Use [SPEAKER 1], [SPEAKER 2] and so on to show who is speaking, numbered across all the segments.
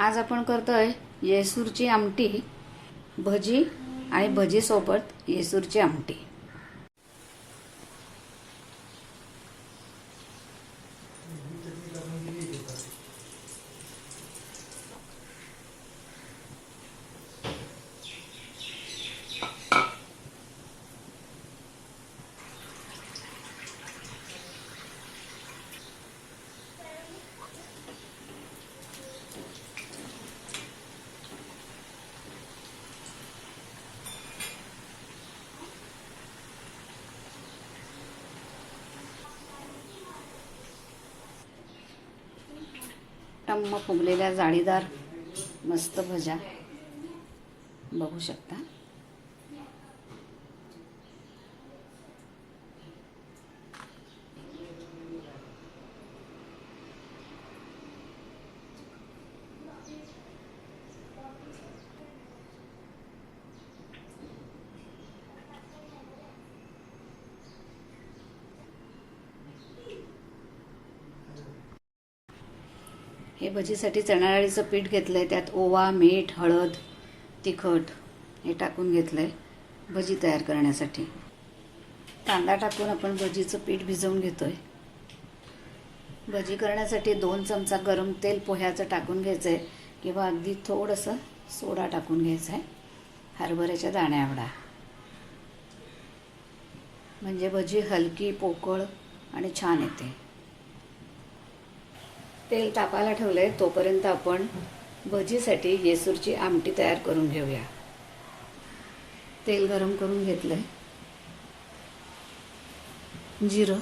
[SPEAKER 1] आज आपण करतोय येसूरची आमटी भजी आणि भजीसोबत येसूरची आमटी. टम्म फुगलेल्या जाळीदार मस्त भजा. बघू शकता. हे भजीसाठी चणा डाळीचं पीठ घेतलं आहे त्यात ओवा मीठ हळद तिखट हे टाकून घेतलं आहे भजी तयार करण्यासाठी. कांदा टाकून आपण भजीचं पीठ भिजवून घेतो आहे भजी करण्यासाठी दोन चमचा गरम तेल पोह्याचं टाकून घ्यायचं आहे किंवा अगदी थोडंसं सोडा टाकून घ्यायचा आहे हरभऱ्याच्या दाण्यावडा म्हणजे भजी हलकी पोकळ आणि छान येते. तेल तापायला आहे तोपर्यंत आपण भजीसाठी येसूरची आमटी तयार करून घेऊया. तेल गरम करून घेतलंय. जिरं.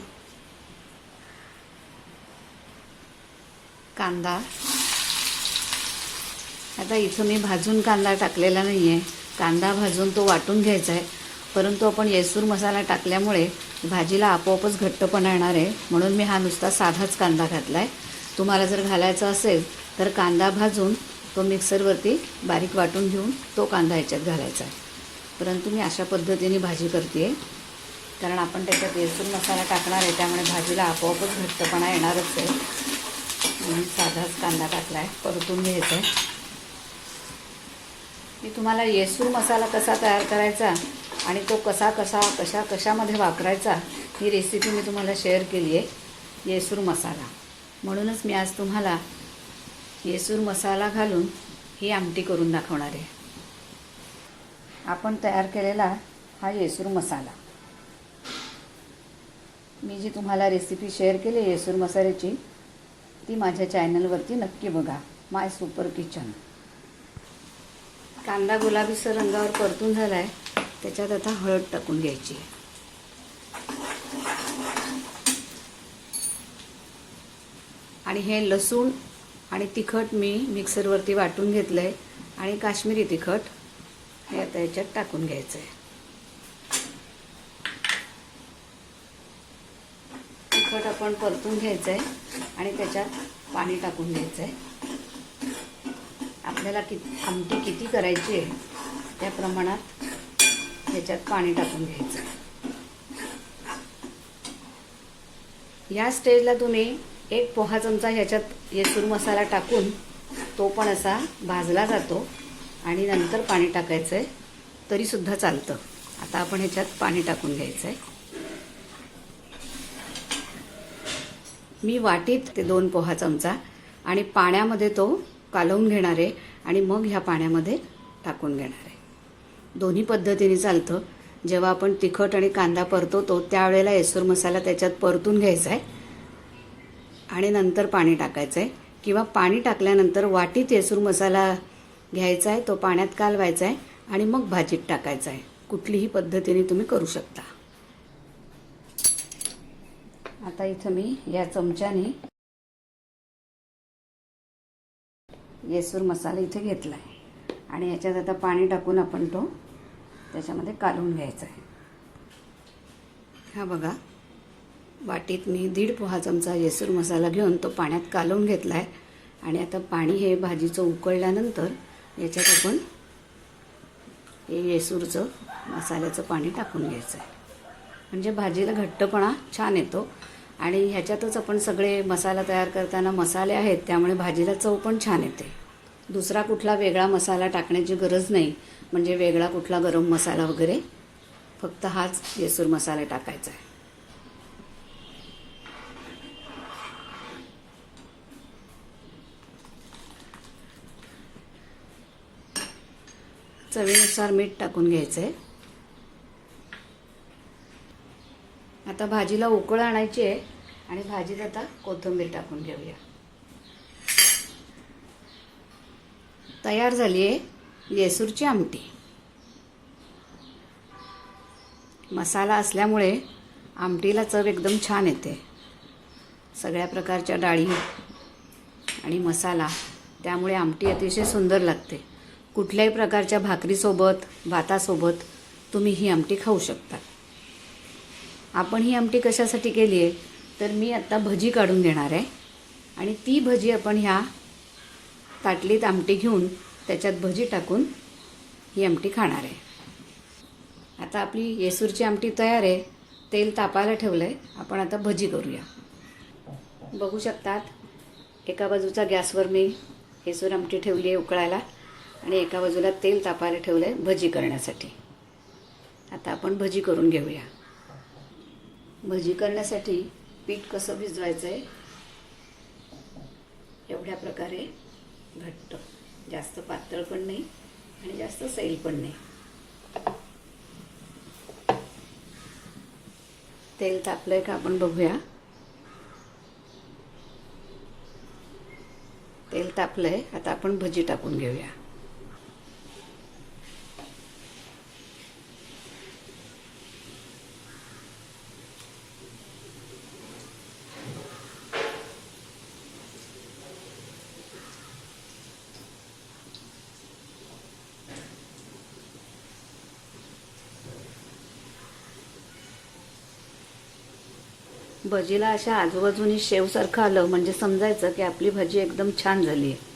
[SPEAKER 1] कांदा. आता इथं मी भाजून कांदा टाकलेला नाही आहे कांदा भाजून तो वाटून घ्यायचा आहे परंतु आपण येसूर मसाला टाकल्यामुळे भाजीला आपोआपच घट्टपणा येणार आहे. म्हणून मी हा नुसता साधाच कांदा घातला आहे तुम्हाला जर घालायचा असेल तर कांदा भाजून तो मिक्सरवरती बारीक वाटून घेऊन तो कांदा ह्याच्यात घालायचा आहे. परंतु मी अशा पद्धतीने भाजी करते आहे कारण आपण त्याच्यात येसूर मसाला टाकणार आहे त्यामुळे भाजीला आपोआपच घट्टपणा येणारच आहे. म्हणून साधाच कांदा टाकला आहे परतून घ्यायचा आहे. मी तुम्हाला येसूर मसाला कसा तयार करायचा आणि तो कसा कसा कशा कशामध्ये वापरायचा ही रेसिपी मी तुम्हाला शेअर केली आहे येसूर मसाला. म्हणूनच मी आज तुम्हाला येसूर मसाला घालून ही आमटी करून दाखवणार आहे. आपण तयार केलेला हा येसूर मसाला. मी जी तुम्हाला रेसिपी शेअर केली आहे येसूर मसाल्याची ती माझ्या चॅनलवरती नक्की बघा. माय सुपर किचन कांदा गुलाबीसर रंगावर परतून झाला आहे त्याच्यात आता हळद टाकून घ्यायची आणि हे लसूण आणि तिखट मी मिक्सरवरती वाटून घेतलं आहे आणि काश्मीरी तिखट हे आता याच्यात टाकून घ्यायचं आहे तिखट आपण परतून घ्यायचं आहे आणि त्याच्यात पाणी टाकून घ्यायचं आहे आपल्याला कि आमटी किती करायची आहे त्या प्रमाणात ह्याच्यात पाणी टाकून घ्यायचं आहे या स्टेजला तुम्ही एक पोहा चमचा ह्याच्यात येसूर मसाला टाकून तो पण असा भाजला जातो आणि नंतर पाणी टाकायचं आहे तरीसुद्धा चालतं. आता आपण ह्याच्यात पाणी टाकून घ्यायचं आहे मी वाटीत ते दोन पोहा चमचा आणि पाण्यामध्ये तो कालवून घेणार आहे आणि मग ह्या पाण्यामध्ये टाकून घेणार आहे. दोन्ही पद्धतीने चालतं. जेव्हा आपण तिखट आणि कांदा परतवतो त्यावेळेला येसूर मसाला त्याच्यात परतून घ्यायचा आहे आणि नंतर पाणी टाकायचं आहे किंवा पाणी टाकल्यानंतर वाटीत येसूर मसाला घ्यायचा आहे तो पाण्यात कालवायचा आहे आणि मग भाजीत टाकायचा आहे कुठलीही पद्धतीने तुम्ही करू शकता. आता इथं मी या चमच्याने येसूर मसाला इथे घेतला आहे आणि याच्यात आता पाणी टाकून आपण तो त्याच्यामध्ये कालवून घ्यायचा आहे हा बघा. वाटीत मी दीड पोहा चमचा येसूर मसाला घेऊन तो पाण्यात कालवून घेतला आहे आणि आता पाणी हे भाजीचं उकळल्यानंतर याच्यात आपण हे येसूरचं मसाल्याचं पाणी टाकून घ्यायचं आहे म्हणजे भाजीला घट्टपणा छान येतो. आणि ह्याच्यातच आपण सगळे मसाला तयार करताना मसाले आहेत त्यामुळे भाजीला चव पण छान येते. दुसरा कुठला वेगळा मसाला टाकण्याची गरज नाही. म्हणजे वेगळा कुठला गरम मसाला वगैरे फक्त हाच येसूर मसाला टाकायचा आहे चवीनुसार मीठ टाकून घ्यायचं आहे आता भाजीला उकळ आणायची आहे आणि भाजीत आता कोथिंबीर टाकून घेऊया. तयार झाली आहे येसूरची आमटी. मसाला असल्यामुळे आमटीला चव एकदम छान येते. सगळ्या प्रकारच्या डाळी आणि मसाला त्यामुळे आमटी अतिशय सुंदर लागते. कुठल्याही प्रकारच्या भाकरीसोबत भातासोबत तुम्ही ही आमटी खाऊ शकता. आपण ही आमटी कशासाठी केली आहे? तर मी आत्ता भजी काढून घेणार आहे. आणि ती भजी आपण ह्या ताटलीत आमटी घेऊन त्याच्यात भजी टाकून ही आमटी खाणार आहे. आता आपली येसूरची आमटी तयार आहे. तेल तापायला ठेवलं आहे आपण आता भजी करूया. बघू शकतात एका बाजूचा गॅसवर मी येसूर आमटी ठेवली आहे उकळायला. आणि एका बाजूला तेल तापायला ठेवलं आहे भजी करण्यासाठी. आता आपण भजी करून घेऊया. भजी करण्यासाठी पीठ कसं भिजवायचं आहे एवढ्या प्रकारे घट्ट. जास्त पातळ पण नाही आणि जास्त सैल पण नाही. तेल तापलंय का आपण बघूया. तेल तापलंय आता आपण भजी टाकून घेऊया. भजीला अशा आजूबाजूनी शेवसारखं आलं म्हणजे समजायचं की आपली भजी एकदम छान झाली आहे.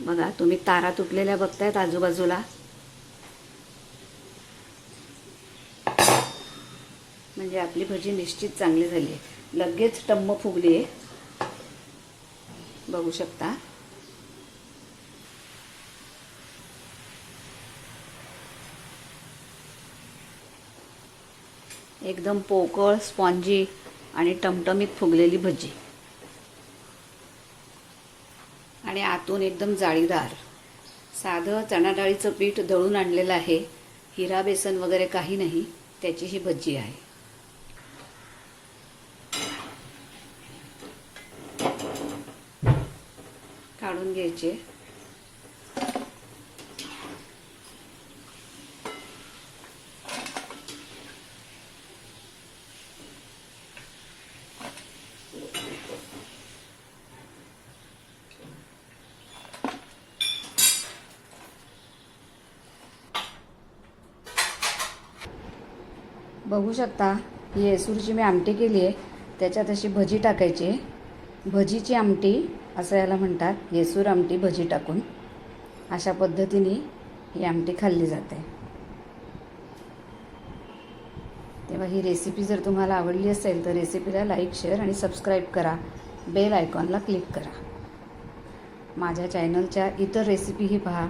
[SPEAKER 1] बघा तुम्ही तारा तुटलेल्या बघतायत आजूबाजूला. म्हणजे आपली भजी निश्चित चांगली झाली आहे. लगेच टम्म फुगली आहे. बघू शकता. एकदम पोकळ स्पॉन्जी आणि टमटमीत फुगलेली भजी. आणि आतून एकदम जाळीदार साधं चणाडाळीचं पीठ दळून आणलेलं आहे. हिरा बेसन वगैरे काही नाही त्याची ही भजी आहे. काढून घ्यायचे. बघू शकता ही येसूरची मी आमटी केली आहे. त्याच्यात अशी भजी टाकायची. भजीची आमटी असं याला म्हणतात येसूर आमटी भजी टाकून. अशा पद्धतीने ही आमटी खाल्ली जाते. तेव्हा ही रेसिपी जर तुम्हाला आवडली असेल तर रेसिपीला लाईक शेअर आणि सबस्क्राईब करा. बेल आयकॉनला क्लिक करा. माझ्या चॅनलच्या इतर रेसिपीही पहा.